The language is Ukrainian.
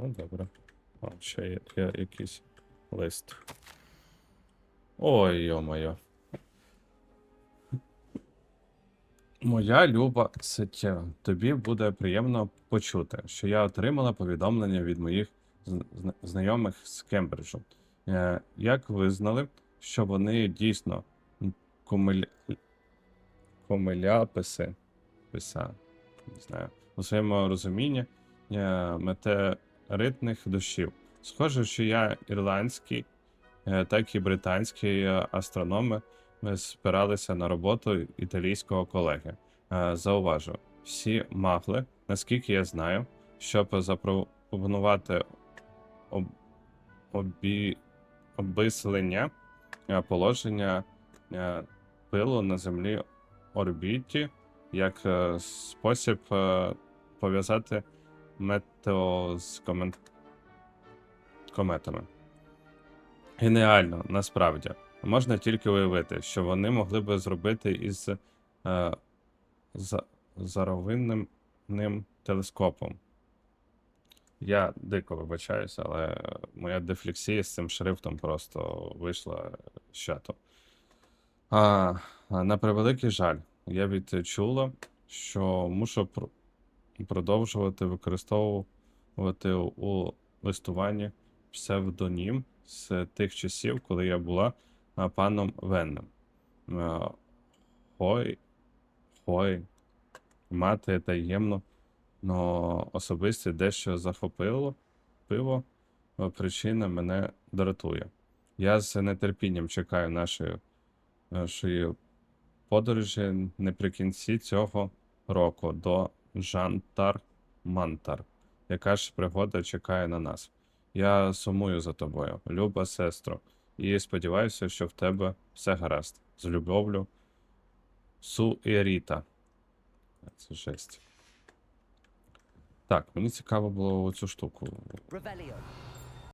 Ну, добре. О, ще є, є якийсь лист. Ой, йо-моє. Моя люба Сеття, тобі буде приємно почути, що я отримала повідомлення від моїх знайомих з Кембриджу. Е, Як визнали, що вони дійсно комиль... комиляписи, писа, не знаю, у своєму розумінні е, метеоритних дощів. Схоже, що я ірландський, е, так і британський е, астрономи ми спиралися на роботу італійського колеги. Е, Зауважу, всі магли, наскільки я знаю, щоб запропонувати об... обі... обислення е, положення е, пилу на землі орбіті як е, спосіб е, пов'язати метео з комен... кометами. Геніально, насправді. Можна тільки уявити, що вони могли би зробити із е, за, заровинним ним телескопом. Я дико вибачаюся, але моя дефлексія з цим шрифтом просто вийшла з чату. А, на превеликий жаль, я відчула, що мушу пр- продовжувати використовувати у листуванні псевдонім з тих часів, коли я була паном Веннем. Хой, хой, мати таємно, но особисте дещо захопило пиво, причина мене дратує. Я з нетерпінням чекаю нашої, нашої подорожі наприкінці цього року до Жантар Мантар. Яка ж пригода чекає на нас? Я сумую за тобою, люба сестро, і сподіваюся, що в тебе все гаразд. З любов'ю. Су і Це жесть. Так, мені цікаво було цю штуку.